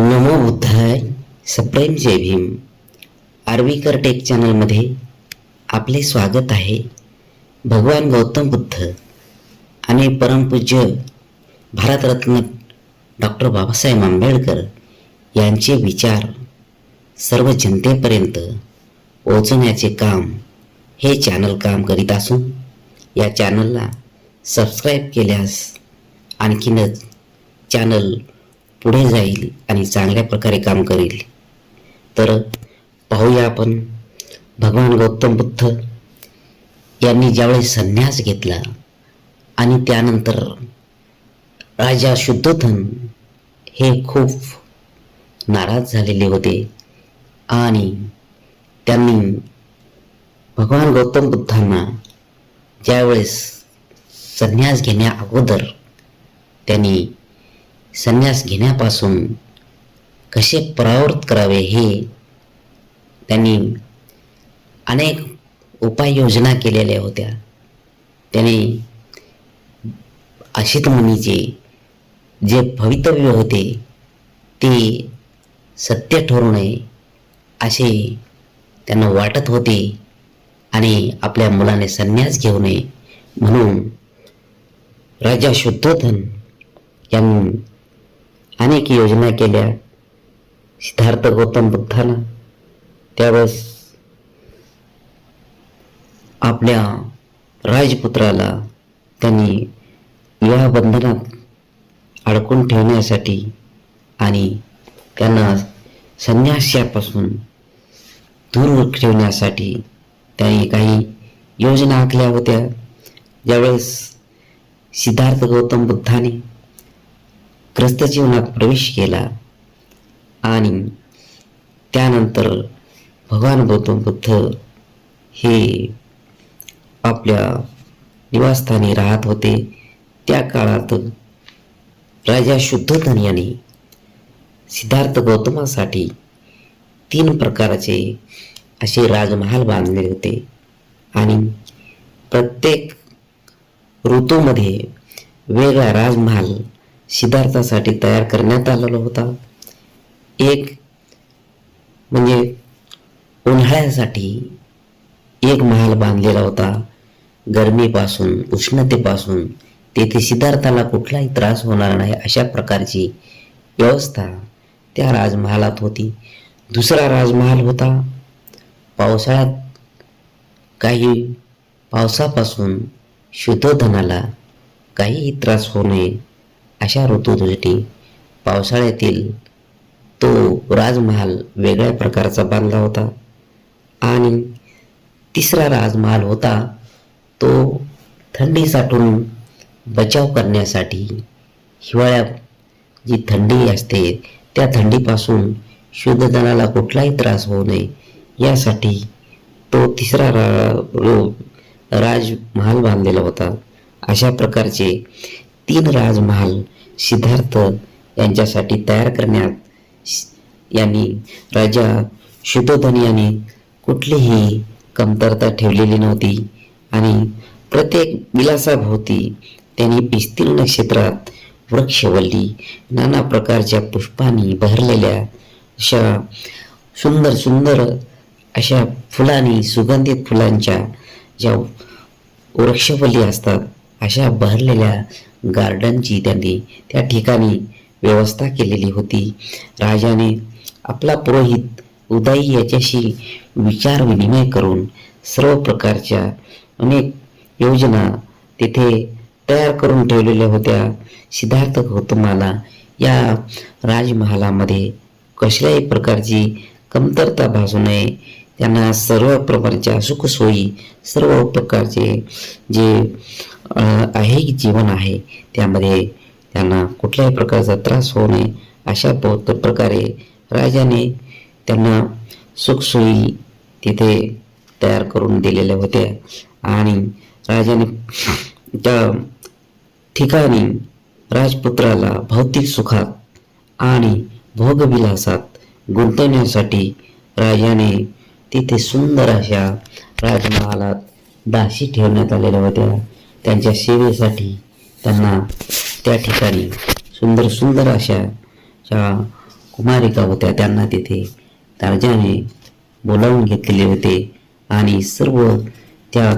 नमो बुद्धाय सप्रेम जय भीम. आर्वीकर टेक चॅनलमध्ये आपले स्वागत आहे. भगवान गौतम बुद्ध आणि परमपूज्य भारतरत्न डॉक्टर बाबासाहेब आंबेडकर यांचे विचार सर्व जनतेपर्यंत पोहोचवण्याचे काम हे चॅनल काम करीत असून या चॅनलला सबस्क्राईब केल्यास आणखीनच चॅनल पुढे जाईल आणि चांगल्या प्रकारे काम करेल. तर पाहूया आपण भगवान गौतम बुद्ध यांनी ज्यावेळेस संन्यास घेतला आणि त्यानंतर राजा शुद्धोधन हे खूप नाराज झालेले होते आणि त्यांनी भगवान गौतम बुद्धांना ज्यावेळेस संन्यास घेण्या अगोदर त्यांनी संन्यास घेण्यापासून कसे परावृत्त करावे हे त्यांनी अनेक उपाययोजना केलेल्या होत्या. त्यांनी अशित मुनीचे जे भवितव्य होते ते सत्य ठरू नये असे त्यांना वाटत होते आणि आपल्या मुलाने संन्यास घेऊ नये म्हणून राजा शुद्धोधन यांनी अनेक योजना केल्या. सिद्धार्थ गौतम बुद्धानं त्यावेळेस आपल्या राजपुत्राला त्यांनी विवाह बंधनात अडकून ठेवण्यासाठी आणि त्यांना संन्यासापासून दूर ठेवण्यासाठी त्यांनी काही योजना आखल्या होत्या. ज्यावेळेस सिद्धार्थ गौतम बुद्धाने ग्रस्त जीवनात प्रवेश केला. आणि त्यानंतर भगवान गौतम बुद्ध हे आपल्या निवासस्थानी राहत होते. त्या काळात राजा शुद्धधन याने सिद्धार्थ गौतमासाठी तीन प्रकारचे असे राजमहाल बांधले होते. आणि प्रत्येक ऋतूमध्ये वेगळा राजमहाल सिद्धार्थासाठी तयार करण्यात आलेला होता. एक म्हणजे उन्हाळ्यासाठी एक महाल बांधलेला होता. गरमीपासून उष्णतेपासून तेथे सिद्धार्थाला कुठलाही त्रास होणार नाही अशा प्रकारची व्यवस्था त्या राजमहालात होती. दुसरा राजमहाल होता. पावसाळ्यात काही पावसापासून शुद्धोधनाला काहीही त्रास होऊ नये अशा ऋतूसाठी पावसाळ्यातील तो राजमहाल वेगळ्या प्रकारचा बांधला होता. आणि तिसरा राजमहाल होता तो थंडी साठून बचाव करण्यासाठी हिवाळ्यात जी थंडी असते त्या थंडीपासून शुद्धधनाला कुठलाही त्रास होऊ नये. यासाठी तो तिसरा रा राजमहाल बांधलेला होता. अशा प्रकारचे तीन राजमहाल सिद्धार्थ यांच्यासाठी तयार करण्यात यांनी राजा शुद्धोधन यांनी कुठलीही कमतरता ठेवलेली नव्हती आणि प्रत्येक विलासाभोवती त्यांनी विस्तीर्ण क्षेत्रात वृक्षवल्ली नाना प्रकारच्या पुष्पांनी बहरलेल्या अशा सुंदर सुंदर अशा फुलांनी सुगंधित फुलांच्या ज्या वृक्षवल्ली असतात अशा बहरलेल्या गार्डनची त्यांनी त्या ठिकाणी व्यवस्था केलेली होती. राजाने आपला पुरोहित उदाई याच्याशी विचार विनिमय करून सर्व प्रकारच्या अनेक योजना तिथे तयार करून ठेवलेल्या होत्या. सिद्धार्थ गौतमाला या राजमहालामध्ये कसल्याही प्रकारची कमतरता भासू नये. त्यांना सर्व प्रकारच्या सुखसोयी सर्व प्रकारचे जे आहे जीवन आहे त्यामध्ये त्यांना कुठल्याही प्रकारचा त्रास होऊ नये अशा प- प्रकारे राजाने त्यांना सुखसोयी तिथे तयार करून दिलेल्या होत्या. आणि राजाने त्या ठिकाणी राजपुत्राला भौतिक सुखात आणि भोगविलासात गुंतवण्यासाठी राजाने तिथे सुंदर अशा राजमहालात दाशी ठेवण्यात आलेल्या होत्या. त्यांच्या सेवेसाठी त्यांना त्या ठिकाणी सुंदर सुंदर अशा ज्या कुमारिका होत्या त्यांना तिथे राजाने बोलावून घेतलेले होते. आणि सर्व त्या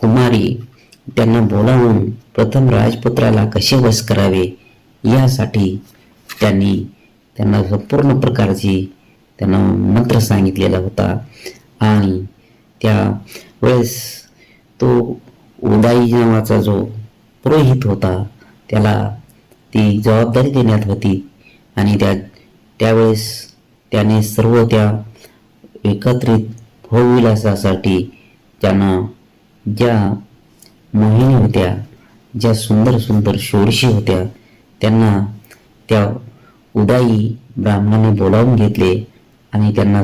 कुमारी त्यांना बोलावून प्रथम राजपुत्राला कसे वश करावे यासाठी त्यांनी त्यांना संपूर्ण प्रकारची त्यांना मंत्र सांगितलेला होता. आणि त्या वेळेस तो उदाई नावाचा जो पुरोहित होता त्याला ती जबाबदारी देण्यात होती. आणि त्या त्यावेळेस त्याने सर्व त्या एकत्रित भोगविलासासाठी त्यांना ज्या मोहिनी होत्या ज्या सुंदर सुंदर षोडशी होत्या त्यांना त्या उदाई ब्राह्मणाने बोलावून घेतले. आणि त्यांना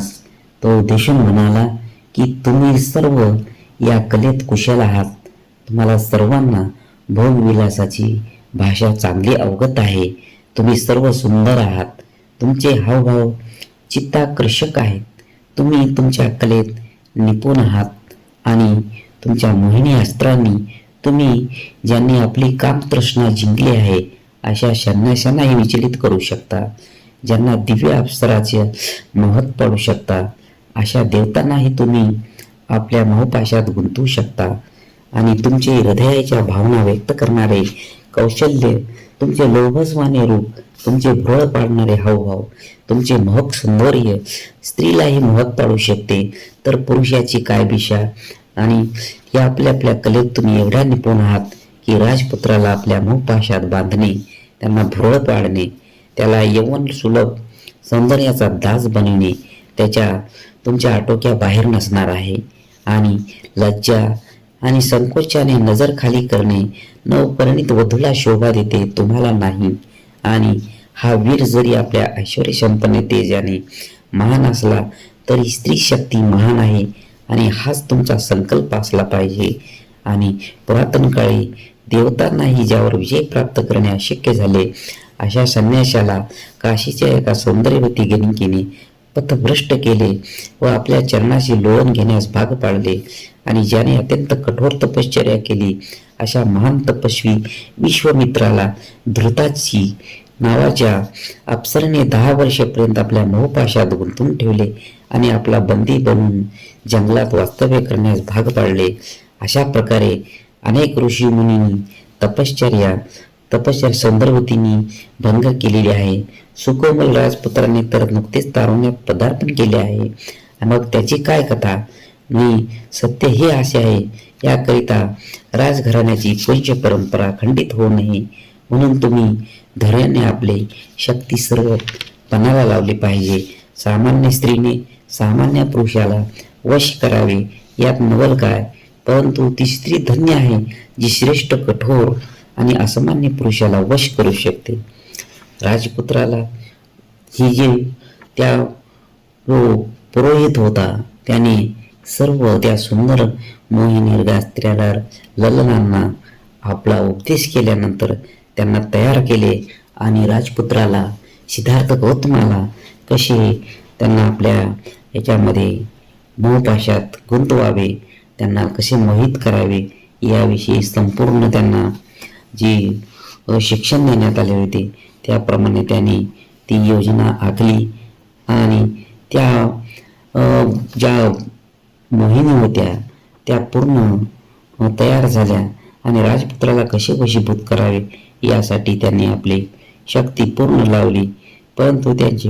तो उद्देशून म्हणाला की तुम्ही सर्व या कलेत कुशल आहात. तुम्हाला सर्वांना भोगविलासाची भाषा चांगली अवगत आहे. तुम्ही सर्व सुंदर आहात. तुमचे हावभाव चित्ताकर्षक आहेत. तुम्ही तुमच्या कलेत निपुण आहात आणि तुमच्या मोहिनी अस्त्रांनी तुम्ही ज्यांनी आपली कामतृष्णा जिंकली आहे अशा शन्याशांनाही विचलित करू शकता. ज्यांना दिव्य अप्सराचे महत पडू शकता अशा देवतांनाही तुम्ही आपल्या मोहपाशात गुंतवू शकता. आणि तुमचे हृदयाच्या भावना व्यक्त करणारे कौशल्य तुमचे लोभसवाने रूप तुमचे भ्रळ पाडणारे हावभाव तुमचे महक सौंदर्य स्त्रीलाही महक पाडू शकते. तर पुरुषाची काय दिशा आणि या आपल्या आपल्या कलेत तुम्ही एवढ्या निपुण आहात की राजपुत्राला आपल्या मोहपाशात बांधणे त्यांना भुरळ पाडणे त्याला यवन सुलभ सौंदर्याचा दास बनविणे त्याच्या तुमच्या आटोक्या बाहेर नसणार आहे. आणि लज्जा आणि संकोचाने नजर खाली करणे नवपरिणित वधूला शोभा देते तुम्हाला नाही. आणि हा वीर जरी आपल्या ऐश्वर संपन्न तेजाने महान असला तरी स्त्री शक्ती महान आहे आणि हाच तुमचा संकल्प असला पाहिजे. आणि पुरातन काळी देवतांनाही ज्यावर विजय प्राप्त करणे अशक्य झाले अशा संन्याशाला काशीच्या एका सौंदर्यवती गणिकेने पथभ्रष्ट केले व आपल्या चरणाशी लोळण घेण्यास भाग पाडले. आणि ज्याने अत्यंत कठोर तपश्चर्या केली अशा महान तपस्वी विश्वमित्राला धृताची नावाच्या अप्सरने दहा वर्षापर्यंत आपल्या मोहपाशात गुंतून ठेवले आणि आपला बंदी बनून जंगलात वास्तव्य करण्यास भाग पाडले. अशा प्रकारे अनेक ऋषी मुनींनी तपश्चर्या तपश्चर्या संदर्भतीने भंग केलेली आहे. सुकोमल राजपुत्राने तर नुकतेच तारुण्यात पदार्पण केले आहे. मग त्याची काय कथा? मी सत्य हे असे आहे याकरिता राजघराण्याची पूज्य परंपरा खंडित होऊ नये. म्हणून तुम्ही धैर्याने आपले शक्ती सर्व पणाला लावली पाहिजे. सामान्य स्त्रीने सामान्य पुरुषाला वश करावे. यात नवल काय? परंतु ती स्त्री धन्य आहे जी श्रेष्ठ कठोर आणि असामान्य पुरुषाला वश करू शकते. राजपुत्राला ही जे त्या जो पुरोहित होता त्याने सर्व त्या सुंदर मोहिनी गास्त्र्याला ललनांना आपला उपदेश केल्यानंतर त्यांना तयार केले आणि राजपुत्राला सिद्धार्थ गौतमाला कसे त्यांना आपल्या याच्यामध्ये मोहपाशात गुंतवावे त्यांना कसे मोहित करावे याविषयी संपूर्ण त्यांना जी शिक्षण देण्यात आले होते त्याप्रमाणे त्यांनी ती योजना आखली आणि त्या ज्या मोहिनी होत्या त्या पूर्ण तयार झाल्या आणि राजपुत्राला कसे वशीभूत करावे यासाठी त्यांनी आपली शक्ती पूर्ण लावली. परंतु त्यांचे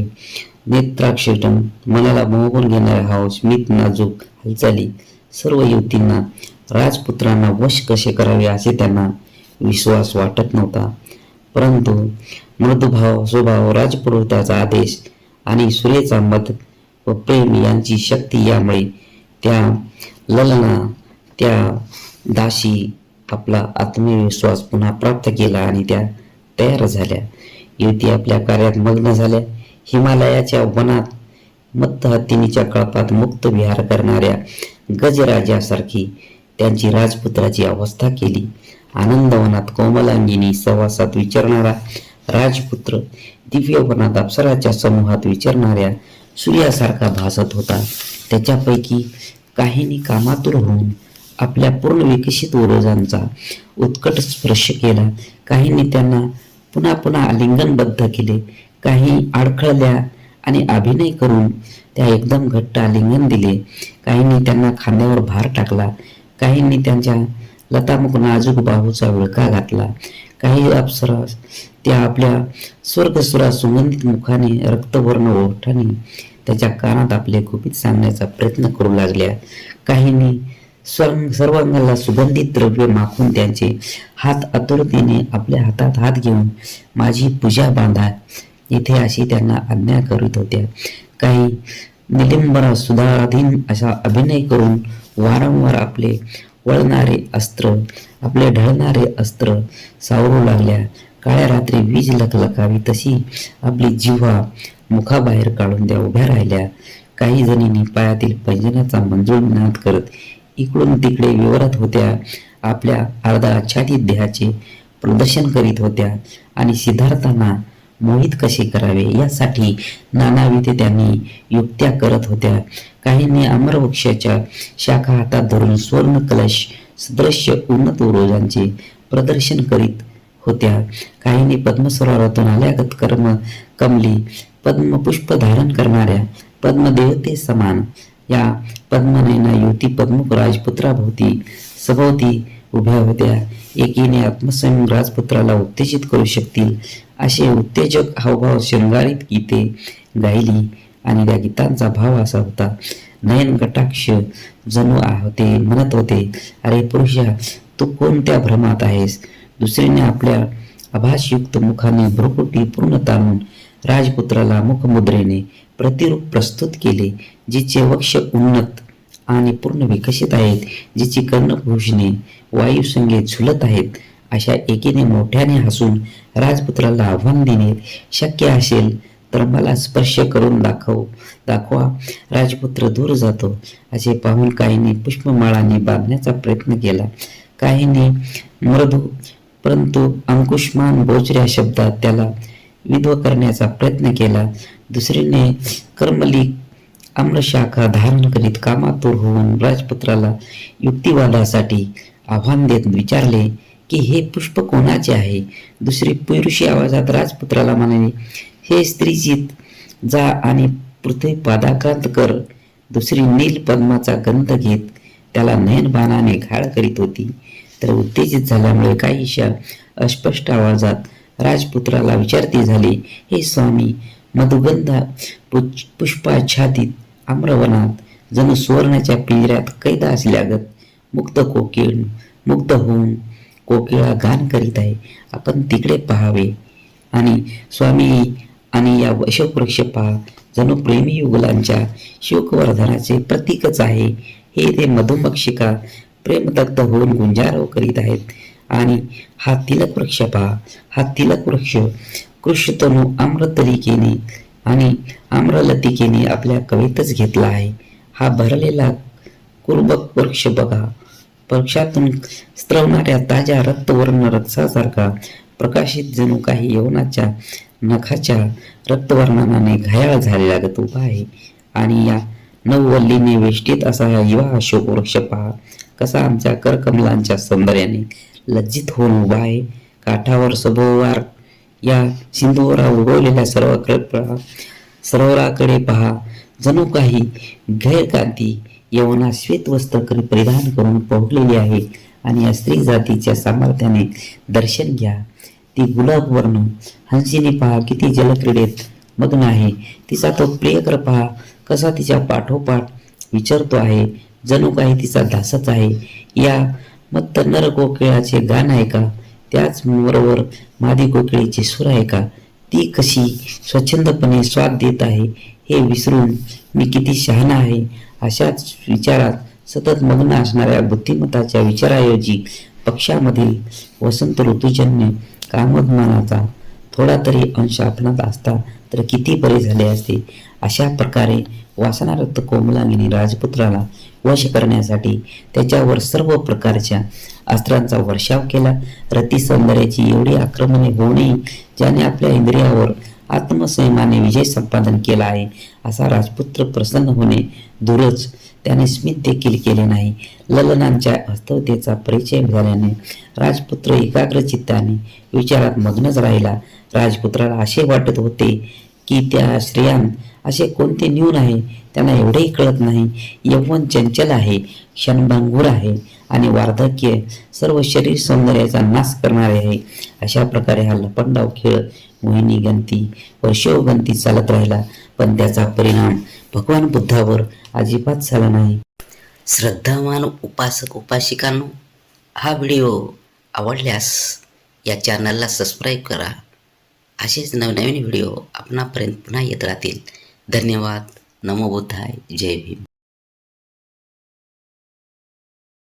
नेत्राक्षटन मनाला मोहून घेणारे हा स्मित नाजूक हालचाली सर्व युवतींना राजपुत्रांना वश कसे करावे असे त्यांना विश्वास वाटत नव्हता. परंतु मृदुभाव स्वभाव राजपुरोहिताचा आदेश आणि सूर्याचा मत व प्रेम यांची शक्ती यामुळे त्या ललना त्या दाशी आपला आत्मविश्वास पुन्हा प्राप्त केला आणि त्या तयार झाल्या. युवती आपल्या कार्यात मग्न झाल्या. हिमालयाच्या वनात मत्त हत्तीनीच्या कळपात मुक्त विहार करणाऱ्या गजराजासारखी त्यांची राजपुत्राची अवस्था केली. आनंदवनात कोमलांगिनी सहवासात विचारणारा राजपुत्र दिव्यवनात अप्सराच्या समूहात विचारणाऱ्या सूर्यासारखा भासत होता. त्याच्यापैकी काहींनी कामातूर होऊन आपल्या पूर्ण विकसित उरोजांचा उत्कट स्पर्श केला. काहींनी त्यांना पुन्हा पुन्हा आलिंगनबद्ध केले. काही अडखळल्या आणि अभिनय करून त्या एकदम घट्ट आलिंगन दिले. काहींनी त्यांना खांद्यावर भार टाकला. काहींनी त्यांच्या लतामुख नाजूक बाहूचा विळका घातला. काही अप्सरा त्या आपल्या स्वर्गसुरा सुगंधित मुखाने रक्तवर्ण ओठाने त्याच्या कानात आपले गुपित सांगण्याचा प्रयत्न करू लागल्या. काहींनी स्वर्ग सर्वांगाला सुगंधित द्रव्य माखून त्यांचे हात आतुरतेने आपल्या हातात हात घेऊन माझी पूजा बांधा. इथे अशी त्यांना आज्ञा करीत होत्या. काही निलिंबरा सुधाधीन असा अभिनय करून वारंवार आपले वळणारे अस्त्र आपले ढळणारे अस्त्र सावरू लागल्या. काळ्या रात्री वीज लखलखावी तशी आपली जिव्हा मुखाबाहेर काढून त्या उभ्या राहिल्या. काही जणींनी पायातील पैंजनाचा मंजूळ नाद करत इकडून तिकडे विवरत होत्या आपल्या अर्धा आच्छादित देहाचे प्रदर्शन करीत होत्या आणि सिद्धार्थांना मोहित कसे करावे? यासाठी नानाविधे त्यांनी युक्त्या करत होत्या. काहींनी अमरवृक्षाच्या शाखा हातात धरून स्वर्ण कलश सदृश्य उन्नत उरोजांचे प्रदर्शन करीत होत्या. काहींनी पद्मसरोवरातून आल्यागत कर्म कमली पद्मपुष्प धारण करणाऱ्या पद्मदेवते समान. या पद्मनयना युती पद्मुख राजपुत्राभोवती सभोवती उभ्या होत्या. एकीने आत्मसंयम राजपुत्राला उत्तेजित करू शकतील असे उत्तेजक हावभाव शृंगारित गीते गायली आणि त्या गीतांचा भाव असा होता. नयन कटाक्ष जणू होते म्हणत होते अरे पुरुषा तू कोणत्या भ्रमात आहेस? दुसरीने आपल्या आभासयुक्त मुखाने भ्रुकुटी पूर्ण ताणून राजपुत्राला मुखमुद्रेने प्रतिरूप प्रस्तुत केले जिचे वक्ष उन्नत आणि पूर्ण विकसित आहेत जिची कर्णभूषणे वायुसंगे झुलत आहेत अशा एकीने मोठ्याने हसून राजपुत्राला आव्हान देणे शक्य असेल तर मला स्पर्श करून दाखव. दाखवा राजपुत्र दूर जातो. असे पाहून काहींनी पुष्पमाळाने बांधण्याचा प्रयत्न केला. काहींनी मृदू परंतु अंकुशमान बोचऱ्या शब्दात त्याला विधव करण्याचा प्रयत्न केला. दुसरीने कर्मली आम्रशाखा धारण करीत कामातूर होऊन राजपुत्राला युक्तिवादासाठी आव्हान देत विचारले की हे पुष्प कोणाचे आहे? दुसरी पुरुषी आवाजात राजपुत्राला म्हणाले हे स्त्रीजीत जा आणि पृथ्वी पादाक्रांत कर. दुसरी नील पद्माचा गंध घेत त्याला नयनबाणाने घाळ करीत होती. तर उत्तेजित झाल्यामुळे काहीशा अस्पष्ट आवाजात राजपुत्राला विचारती झाली हे स्वामी मधुगंध पुष्पाच्छादित आम्रवनात जणू सुवर्णाच्या पिंजऱ्यात कैदा असल्यागत मुक्त कोकिळ मुक्त होऊन कोकिळा गान करीत आहे. आपण तिकडे पहावे. आणि स्वामी आणि या वशवृक्ष पहा. जणू प्रेमी युगलांच्या शोकवर्धनाचे प्रतीकच आहे. हे ते मधुमक्षिका प्रेमदग्ध होऊन गुंजारव करीत आहेत. आणि हा तिलक वृक्ष पहा. हा तिलक वृक्ष कृष्णतनू आम्रतलिकेने आणि आम्रलतिकेने आपल्या कवितच घेतला आहे. हा भरलेला कुर्बक वृक्ष बघा. पक्षातून स्त्रवणाऱ्या ताज्या रक्तवर्ण रक्तासारखा प्रकाशित जणू काही यवनाच्या नखाच्या रक्तवर्णनाने घायाळ झालेला गत उभा आहे. आणि या नववल्लीने वेष्टीत असा हा युवा अशोक वृक्ष पहा कसा आमच्या करकमलांच्या सौंदर्याने लज्जित होऊन उभा आहे. काठावर सभोवार या सिंधूवरा उगवलेल्या सर्व पहा सरोवराकडे पहा जणू काही गैरकांती यवना श्वेत वस्त्र परिधान करून पोहलेली आहे आणि या स्त्री जातीच्या सामर्थ्याने दर्शन घ्या. ती गुलाब वर्ण हंसीने पहा किती जलक्रीडेत मग्न आहे. तिचा तो प्रियकर पहा कसा तिच्या पाठोपाठ विचारतो आहे. जणू काही तिचा धासच आहे. या मत्त नर कोकिळाचे गाण आहे का त्याच बरोबर मादी कोकिळीचे सूर आहे का ती कशी स्वच्छंदपणे स्वाद देत आहे हे विसरून मी किती शहाणा आहे अशाच विचारात सतत मग्न असणाऱ्या बुद्धिमत्ताच्या विचाराऐवजी पक्षामधील वसंत ऋतूजन्य कामोद्मानाचा थोडा तरी अंश आपणात असता तर किती बरे झाले असते अशा प्रकारे वासनारक्त कोमलांगिनी राजपुत्राला वश करण्यासाठी त्याच्यावर सर्व प्रकारच्या अस्त्रांचा वर्षाव केला. रती सौंदर्याची एवढी आक्रमणे होऊ नये ज्याने आपल्या इंद्रियावर आत्मसंयमाने विजय संपादन केला आहे असा राजपुत्र प्रसन्न होणे दूरच. त्याने स्मित देखील केले नाही. ललनांच्या हस्तवतेचा परिचय झाल्याने राजपुत्र एकाग्र चित्ताने विचारात मग्नच राहिला. राजपुत्राला असे वाटत होते की त्या श्रेयांत असे कोणते न्यून आहे? त्यांना एवढेही कळत नाही. यौवन चंचल आहे क्षणभंगूर आहे आणि वार्धक्य सर्व शरीर सौंदर्याचा नाश करणारे आहे. अशा प्रकारे हा लपंडाव खेळ मोहिनी गंती व शिवगंती चालत राहिला. पण त्याचा परिणाम भगवान बुद्धावर अजिबात झाला नाही. श्रद्धावान उपासक उपासिकांनो हा व्हिडिओ आवडल्यास या चॅनलला सबस्क्राईब करा. असेच नवनवीन व्हिडिओ आपणापर्यंत पुन्हा येत राहतील. धन्यवाद. नमो बुद्धाय. जय भीम.